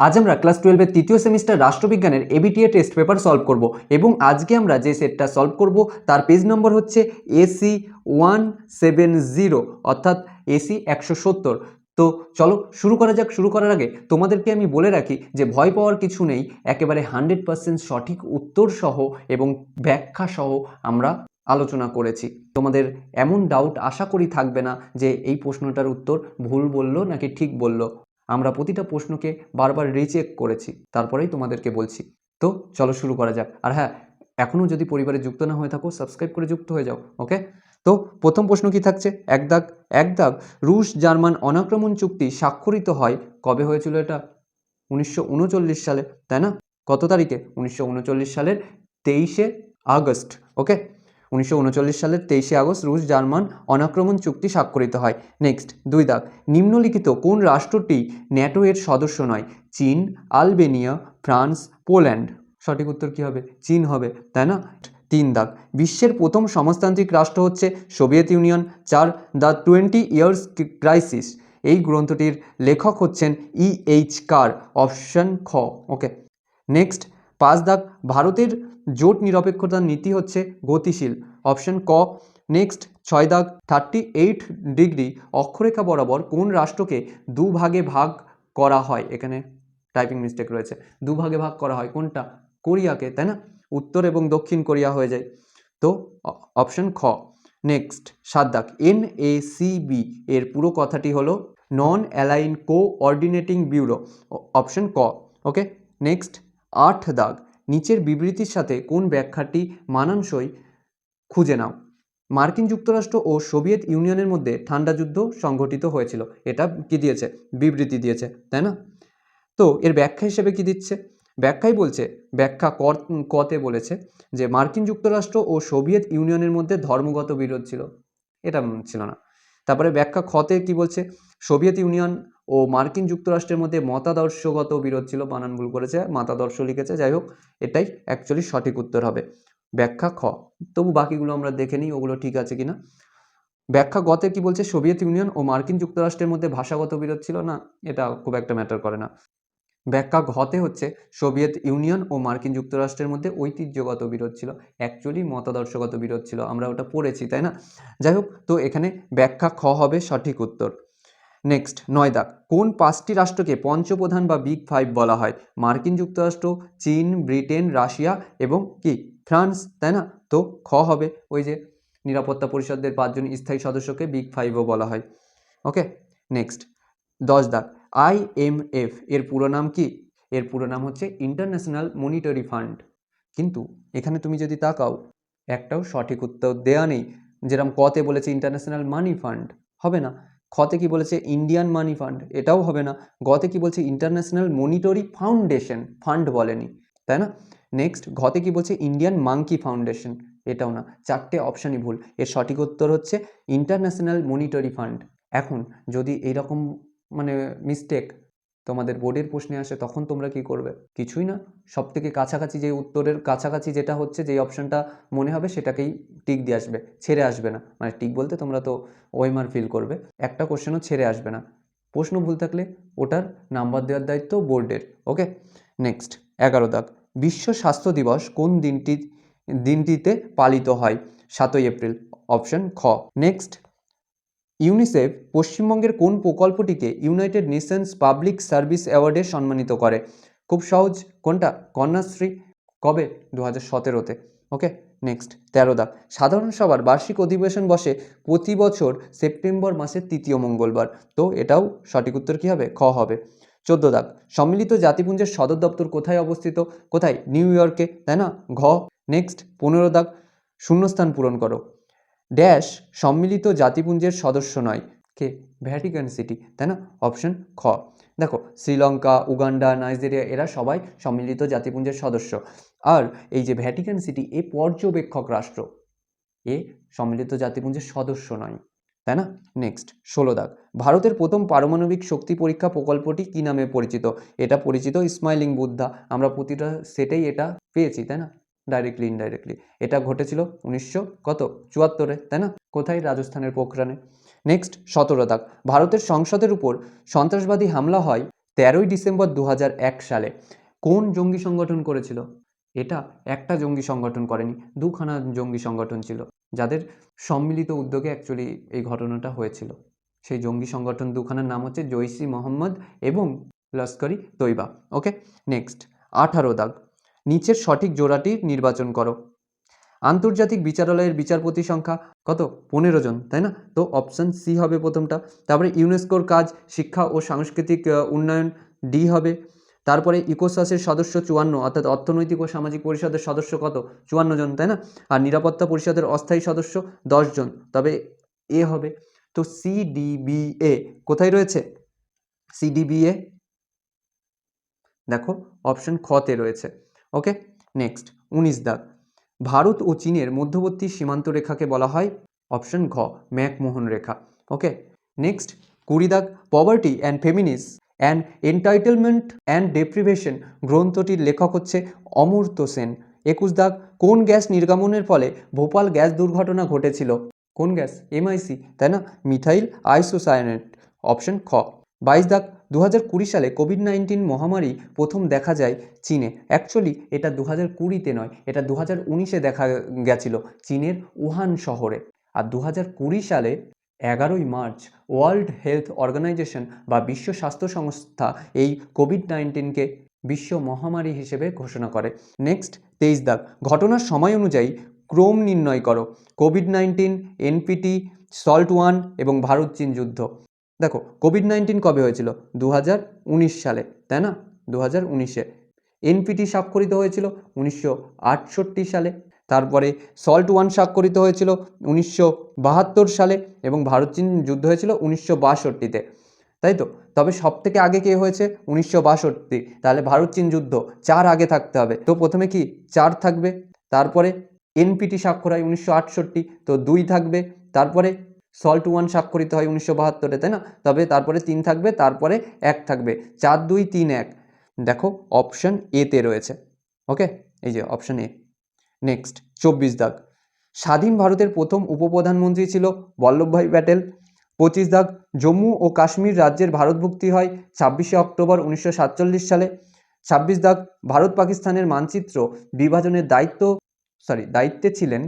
আজ আমরা ক্লাস টুয়েলভের তৃতীয় সেমিস্টার রাষ্ট্রবিজ্ঞানের এবিটিএ টেস্ট পেপার সলভ করব এবং আজকে আমরা যে সেটটা সলভ করব তার পেজ নম্বর হচ্ছে এসি ওয়ান সেভেন জিরো অর্থাৎ এসি একশো সত্তর তো চলো শুরু করা যাক, শুরু করার আগে তোমাদেরকে আমি বলে রাখি যে ভয় পাওয়ার কিছু নেই, একেবারে হান্ড্রেড পার্সেন্ট সঠিক উত্তর সহ এবং ব্যাখ্যা সহ আমরা আলোচনা করেছি। তোমাদের এমন ডাউট আশা করি থাকবে না যে এই প্রশ্নটার উত্তর ভুল বলল নাকি ঠিক বলল। আমরা প্রতিটা প্রশ্নকে বারবার রিচেক করেছি, তারপরেই তোমাদেরকে বলছি। তো চলো শুরু করা যাক। আর হ্যাঁ এখনও যদি পরিবারে যুক্ত না হয়ে থাকো সাবস্ক্রাইব করে যুক্ত হয়ে যাও ওকে তো প্রথম প্রশ্ন কি থাকছে? এক দাগ এক দাগ, রুশ জার্মান অনাক্রমণ চুক্তি স্বাক্ষরিত হয় কবে হয়েছিল এটা? উনিশশো উনচল্লিশ সালে, তাই না? কত তারিখে? উনিশশো উনচল্লিশ সালের তেইশে আগস্ট ওকে উনিশশো উনচল্লিশ সালের তেইশে আগস্ট রুশ জার্মান অনাক্রমণ চুক্তি স্বাক্ষরিত হয়। নেক্সট, দুই দাগ। নিম্নলিখিত কোন রাষ্ট্রটি ন্যাটো এর সদস্য নয়? চীন, আলবেনিয়া, ফ্রান্স, পোল্যান্ড। সঠিক উত্তর কী হবে? চীন হবে, তাই না? তিন দাগ। বিশ্বের প্রথম সমাজতান্ত্রিক রাষ্ট্র হচ্ছে সোভিয়েত ইউনিয়ন চার দ্য টোয়েন্টি ইয়ার্স ক্রাইসিস। এই গ্রন্থটির লেখক হচ্ছেন ই এইচ কার, অপশন খ। ওকে। নেক্সট, পাঁচ দাগ। ভারতের জোট নিরপেক্ষতার নীতি হচ্ছে গতিশীল। অপশন ক, নেক্সট ছয় দাগ থার্টি এইট ডিগ্রি অক্ষরেখা বরাবর কোন রাষ্ট্রকে দু ভাগে করা হয়? এখানে টাইপিং মিস্টেক রয়েছে। দু ভাগে করা হয় কোনটা? কোরিয়াকে, তাই না? উত্তর এবং দক্ষিণ কোরিয়া হয়ে যায়। তো অপশন খ, নেক্সট সাত দাগ এন এ বি এর পুরো কথাটি হলো non aligned coordinating bureau option ক ওকে নেক্সট আট দাগ, নিচের বিবৃতির সাথে কোন ব্যাখ্যাটি মানানসই খুঁজে নাও। মার্কিন যুক্তরাষ্ট্র ও সোভিয়েত ইউনিয়নের মধ্যে ঠান্ডা যুদ্ধ সংঘটিত হয়েছিল। এটা কি দিয়েছে? বিবৃতি দিয়েছে, তাই না? তো এর ব্যাখ্যা হিসেবে কি দিচ্ছে? ব্যাখ্যাই বলছে, ব্যাখ্যা কর কতে বলেছে যে মার্কিন যুক্তরাষ্ট্র ও সোভিয়েত ইউনিয়নের মধ্যে ধর্মগত বিরোধ ছিল। এটা ছিল না। তারপরে ব্যাখ্যা খতে কি বলছে? সোভিয়েত ইউনিয়ন ও মার্কিন যুক্তরাষ্ট্রের মধ্যে মতাদর্শগত বিরোধ ছিল। বানান ভুল করেছে, মতাদর্শ লিখেছে। যাই হোক, এটাই অ্যাকচুয়ালি সঠিক উত্তর হবে। ব্যাখ্যা খ। তবু বাকিগুলো আমরা দেখে নিই, ওগুলো ঠিক আছে কিনা। ব্যাখ্যা গতে কি বলছে? সোভিয়েত ইউনিয়ন ও মার্কিন যুক্তরাষ্ট্রের মধ্যে ভাষাগত বিরোধ ছিল না? এটা খুব একটা ম্যাটার করে না। ব্যাখ্যা ঘতে হচ্ছে, সোভিয়েত ইউনিয়ন ও মার্কিন যুক্তরাষ্ট্রের মধ্যে ঐতিহ্যগত বিরোধ ছিল। অ্যাকচুয়ালি মতাদর্শগত বিরোধ ছিল। আমরা ওটা পড়েছি, তাই না? যাই হোক, তো এখানে ব্যাখ্যা খ হবে সঠিক উত্তর। নেক্সট নয় দাগ। কোন পাঁচটি রাষ্ট্রকে পঞ্চপ্রধান বা বিগ ফাইভ বলা হয়? মার্কিন যুক্তরাষ্ট্র, চীন, ব্রিটেন, রাশিয়া এবং কি? ফ্রান্স, তাই না? তো খ হবে। ওই যে নিরাপত্তা পরিষদের পাঁচজন স্থায়ী সদস্যকে বিগ ফাইভও বলা হয়। ওকে নেক্সট দশ দাগ। আইএমএফ এর পুরো নাম কি? এর পুরো নাম হচ্ছে ইন্টারন্যাশনাল মনিটারি ফান্ড। কিন্তু এখানে তুমি যদি তাকাও, একটাও সঠিক উত্তর দেয়া নেই। যেরকম কতে বলেছে ইন্টারন্যাশনাল মানি ফান্ড, হবে না। খতে কি বলেছে ইন্ডিয়ান মানি ফান্ড এটাও হবে না। গতে কি বলছে ইন্টারন্যাশনাল মনিটরি ফাউন্ডেশন ফান্ড বলেনি, তাই না? নেক্সট ঘতে কি বলছে ইন্ডিয়ান মাঙ্কি ফাউন্ডেশন এটাও না, চারটে অপশানই ভুল। এর সঠিক উত্তর হচ্ছে ইন্টারন্যাশনাল মনিটরি ফান্ড এখন, যদি এইরকম মানে মিস্টেক তোমাদের বোর্ডের প্রশ্নে আসে, তখন তোমরা কি করবে? কিছুই না। সব থেকে কাছাকাছি যে উত্তরের কাছাকাছি যেটা হচ্ছে, যেই অপশানটা মনে হবে, সেটাকেই টিক দিয়ে আসবে। ছেড়ে আসবে না। মানে টিক বলতে তোমরা তো ওয়েমার ফিল করবে। একটা কোশ্চেনও ছেড়ে আসবে না। প্রশ্ন ভুল থাকলে ওটার নাম্বার দেওয়ার দায়িত্ব বোর্ডের। ওকে নেক্সট এগারো দাগ। বিশ্ব স্বাস্থ্য দিবস কোন দিনটি, দিনটিতে পালিত হয়? সাতই এপ্রিল। অপশন খ। নেক্সট ইউনিসেফ পশ্চিমবঙ্গের কোন প্রকল্পটিকে ইউনাইটেড নেশনস পাবলিক সার্ভিস অ্যাওয়ার্ডে সম্মানিত করে? খুব সহজ, কোনটা? কন্যাশ্রী। কবে? দু হাজার সতেরোতে। Okay, next. তেরো দাগ সাধারণ সভার বার্ষিক অধিবেশন বসে প্রতি বছর সেপ্টেম্বর মাসের তৃতীয় মঙ্গলবার। তো এটাও সঠিক উত্তর কী হবে? খ হবে। চোদ্দ দাগ সম্মিলিত জাতিপুঞ্জের সদর দপ্তর কোথায় অবস্থিত? কোথায়? নিউ ইয়র্কে। তাই না? ঘ। নেক্সট। পনেরো দাগ শূন্যস্থান পূরণ করো। ড্যাশ সম্মিলিত জাতিপুঞ্জের সদস্য নয়। কে? ভ্যাটিকান সিটি, তাই না? অপশন খ। দেখো, শ্রীলঙ্কা, উগান্ডা, নাইজেরিয়া, এরা সবাই সম্মিলিত জাতিপুঞ্জের সদস্য। আর এই যে ভ্যাটিকান সিটি, এ পর্যবেক্ষক রাষ্ট্র। এ সম্মিলিত জাতিপুঞ্জের সদস্য নয়। তাই না? নেক্সট, ষোলো দাগ। ভারতের প্রথম পারমাণবিক শক্তি পরীক্ষা প্রকল্পটি কী নামে পরিচিত? এটা পরিচিত স্মাইলিং বুদ্ধা। আমরা প্রতিটা সেটেই এটা পেয়েছি, তাই না? ডাইরেক্টলি ইনডাইরেক্টলি এটা ঘটেছিল উনিশশো কত? চুয়াত্তরে, তাই না? কোথায়? রাজস্থানের পোখরানে। নেক্সট সতেরো দাগ। ভারতের সংসদের উপর সন্ত্রাসবাদী হামলা হয় তেরোই ডিসেম্বর দু হাজার এক সালে। কোন জঙ্গি সংগঠন করেছিল? এটা একটা জঙ্গি সংগঠন করেনি, দুখানা জঙ্গি সংগঠন ছিল, যাদের সম্মিলিত উদ্যোগে অ্যাকচুয়ালি এই ঘটনাটা হয়েছিল। সেই জঙ্গি সংগঠন দুখানার নাম হচ্ছে জৈসি মোহাম্মদ এবং লস্করি তৈবা ওকে নেক্সট আঠারো দাগ। নিচের সঠিক জোড়াটি নির্বাচন করো। আন্তর্জাতিক বিচারালয়ের বিচারপতি সংখ্যা কত? পনেরো জন, তাই না? তো অপশান সি হবে প্রথমটা। তারপরে ইউনেস্কোর কাজ শিক্ষা ও সাংস্কৃতিক উন্নয়ন ডি হবে। তারপরে ইকোসাসের সদস্য চুয়ান্ন, অর্থাৎ অর্থনৈতিক ও সামাজিক পরিষদের সদস্য কত? চুয়ান্ন জন, তাই না? আর নিরাপত্তা পরিষদের অস্থায়ী সদস্য জন, তবে এ হবে। তো সিডিবিএ কোথায় রয়েছে? সিডিবিএ দেখো অপশন খতে রয়েছে। ওকে নেক্সট উনিশ দাগ ভারত ও চীনের মধ্যবর্তী সীমান্ত রেখাকে বলা হয় অপশন ঘ, ম্যাকমোহন রেখা। ওকে নেক্সট কুড়ি দাগ poverty and famines and entitlement and deprivation গ্রন্থটির লেখক হচ্ছে অমর্ত্য সেন। একুশ দাগ, কোন গ্যাস নির্গমনের ফলে ভোপাল গ্যাস দুর্ঘটনা ঘটেছিল? কোন গ্যাস? এমআইসি তাই না? Methyl isocyanate. অপশন খ, বাইশ দাগ দু হাজার কুড়ি সালে কোভিড নাইন্টিন মহামারী প্রথম দেখা যায় চীনে। অ্যাকচুয়ালি এটা দু হাজার কুড়িতে নয়, এটা দু হাজার উনিশে দেখা গেছিল চীনের উহান শহরে। আর দু হাজার কুড়ি সালে এগারোই মার্চ ওয়ার্ল্ড হেলথ অর্গানাইজেশন বা বিশ্ব স্বাস্থ্য সংস্থা এই কোভিড নাইন্টিনকে বিশ্ব মহামারী হিসেবে ঘোষণা করে। নেক্সট, তেইশ দাগ। ঘটনার সময় অনুযায়ী ক্রম নির্ণয় করো। COVID nineteen, NPT, SALT one এবং ভারত চীন যুদ্ধ। দেখো কোভিড নাইন্টিন কবে হয়েছিল? দু হাজার উনিশ সালে, তাই না? দু হাজার উনিশে এনপিটি স্বাক্ষরিত হয়েছিল উনিশশো আটষট্টি সালে, তারপরে সল্ট ওয়ান স্বাক্ষরিত হয়েছিল উনিশশো বাহাত্তর সালে এবং ভারত চীন যুদ্ধ হয়েছিল উনিশশো বাষট্টিতে। তাই তো? তবে সব থেকে আগে কে হয়েছে? উনিশশো বাষট্টি। তাহলে ভারত চীন যুদ্ধ, চার আগে থাকতে হবে। তো প্রথমে কি চার থাকবে? তারপরে এনপিটি স্বাক্ষর হয় উনিশশো আটষট্টি, তো দুই থাকবে। তারপরে সল্ট ওয়ান স্বাক্ষরিত হয় উনিশশো বাহাত্তরে, তাই না? তবে তারপরে তিন থাকবে, তারপরে এক থাকবে। চার, দুই, তিন, এক। দেখো অপশন এতে রয়েছে। ওকে এই যে অপশন এ নেক্সট চব্বিশ দাগ। স্বাধীন ভারতের প্রথম উপপ্রধানমন্ত্রী ছিল বল্লভভাই প্যাটেল। পঁচিশ দাগ, জম্মু ও কাশ্মীর রাজ্যের ভারতভুক্তি হয় ছাব্বিশে অক্টোবর উনিশশো সাতচল্লিশ সালে। ছাব্বিশ দাগ, ভারত পাকিস্তানের মানচিত্র বিভাজনের দায়িত্ব সরি দায়িত্বে ছিলেন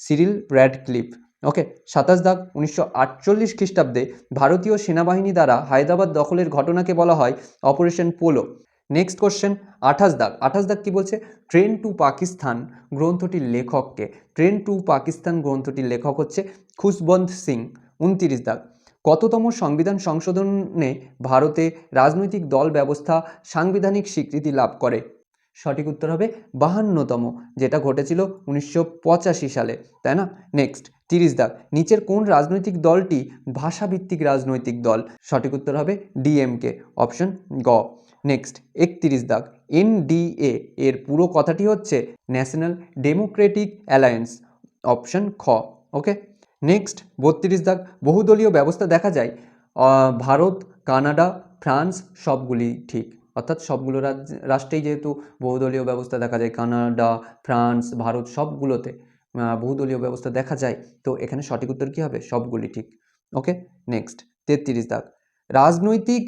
সিরিল ব্র্যাডক্লিফ ওকে, সাতাশ দাগ, উনিশশো আটচল্লিশ খ্রিস্টাব্দে ভারতীয় সেনাবাহিনী দ্বারা হায়দ্রাবাদ দখলের ঘটনাকে বলা হয় অপারেশন পোলো। নেক্সট কোশ্চেন আঠাশ দাগ। আঠাশ দাগ কি বলছে? ট্রেন টু পাকিস্তান গ্রন্থটির লেখককে। ট্রেন টু পাকিস্তান গ্রন্থটির লেখক হচ্ছে খুশবন্ত সিং। উনতিরিশ দাগ। কততম সংবিধান সংশোধনে ভারতে রাজনৈতিক দল ব্যবস্থা সাংবিধানিক স্বীকৃতি লাভ করে? সঠিক উত্তর হবে বাহান্নতম, যেটা ঘটেছিল উনিশশো পঁচাশি সালে, তাই না? নেক্সট তিরিশ দাগ। নিচের কোন রাজনৈতিক দলটি ভাষাভিত্তিক রাজনৈতিক দল? সঠিক উত্তর হবে ডিএমকে অপশন গ। নেক্সট, একত্রিশ দাগ। এনডিএ এর পুরো কথাটি হচ্ছে ন্যাশনাল ডেমোক্রেটিক অ্যালায়েন্স অপশন খ। ওকে? নেক্সট, বত্রিশ দাগ। বহুদলীয় ব্যবস্থা দেখা যায়। ভারত, কানাডা, ফ্রান্স সবগুলি ঠিক। অর্থাৎ সবগুলো রাজ্য রাষ্ট্রেই যেহেতু বহুদলীয় ব্যবস্থা দেখা যায়, কানাডা, ফ্রান্স, ভারত সবগুলোতে। বহুদলীয় ব্যবস্থা দেখা যায়। তো এখানে সঠিক উত্তর কী হবে? সবগুলি ঠিক। ওকে নেক্সট তেত্রিশ দাগ। রাজনৈতিক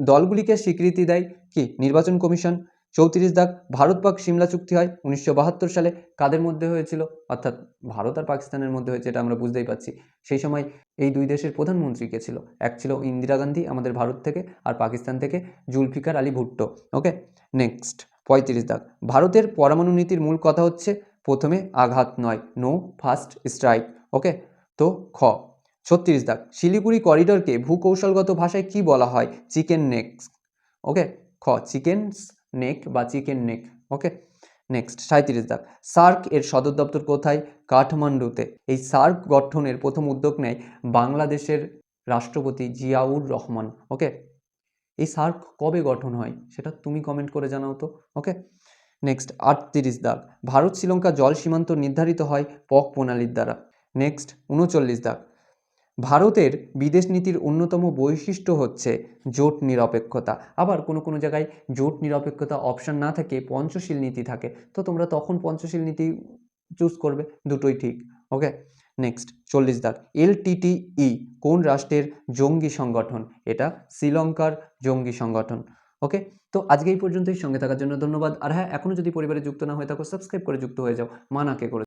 দলগুলিকে স্বীকৃতি দেয় কি? নির্বাচন কমিশন। চৌত্রিশ দাগ, ভারত পাক সিমলা চুক্তি হয় উনিশশো বাহাত্তর সালে। কাদের মধ্যে হয়েছিল? অর্থাৎ ভারত আর পাকিস্তানের মধ্যে হয়েছে, এটা আমরা বুঝতেই পারছি। সেই সময় এই দুই দেশের প্রধানমন্ত্রী কে ছিল? এক ছিল ইন্দিরা গান্ধী, আমাদের ভারত থেকে, আর পাকিস্তান থেকে জুলফিকার আলী ভুট্টো। ওকে নেক্সট পঁয়ত্রিশ দাগ। ভারতের পরমাণু নীতির মূল কথা হচ্ছে প্রথমে আঘাত নয় নো ফার্স্ট স্ট্রাইক ওকে তো খ, ছত্রিশ দাগ, শিলিগুড়ি করিডোরকে ভূকৌশলগত ভাষায় কি বলা হয়? চিকেন নেক ওকে খ চিকেন নেক বা চিকেন নেক ওকে নেক্সট সাঁত্রিশ দাগ, সার্ক এর সদর দপ্তর কোথায়? কাঠমান্ডুতে। এই সার্ক গঠনের প্রথম উদ্যোগ নেয় বাংলাদেশের রাষ্ট্রপতি জিয়াউর রহমান ওকে এই সার্ক কবে গঠন হয়? সেটা তুমি কমেন্ট করে জানাও তো ওকে নেক্সট আটত্রিশ দাগ। ভারত শ্রীলঙ্কা জল সীমান্ত নির্ধারিত হয় পক প্রণালীর দ্বারা। নেক্সট উনচল্লিশ দাগ। ভারতের বিদেশ নীতির অন্যতম বৈশিষ্ট্য হচ্ছে জোট নিরপেক্ষতা। আবার কোনো কোনো জায়গায় জোট নিরপেক্ষতা অপশন না থাকে, পঞ্চশীল নীতি থাকে, তো তোমরা তখন পঞ্চশীল নীতি চুজ করবে, দুটোই ঠিক ওকে নেক্সট চল্লিশ দাগ। এলটিটিই কোন রাষ্ট্রের জঙ্গি সংগঠন? এটা শ্রীলঙ্কার জঙ্গি সংগঠন। ওকে তো আজকে এই পর্যন্তই। সঙ্গে থাকার জন্য ধন্যবাদ। আর হ্যাঁ এখনও যদি পরিবারে যুক্ত না হয়ে থাকো সাবস্ক্রাইব করে যুক্ত হয়ে যাও। মানাকে করে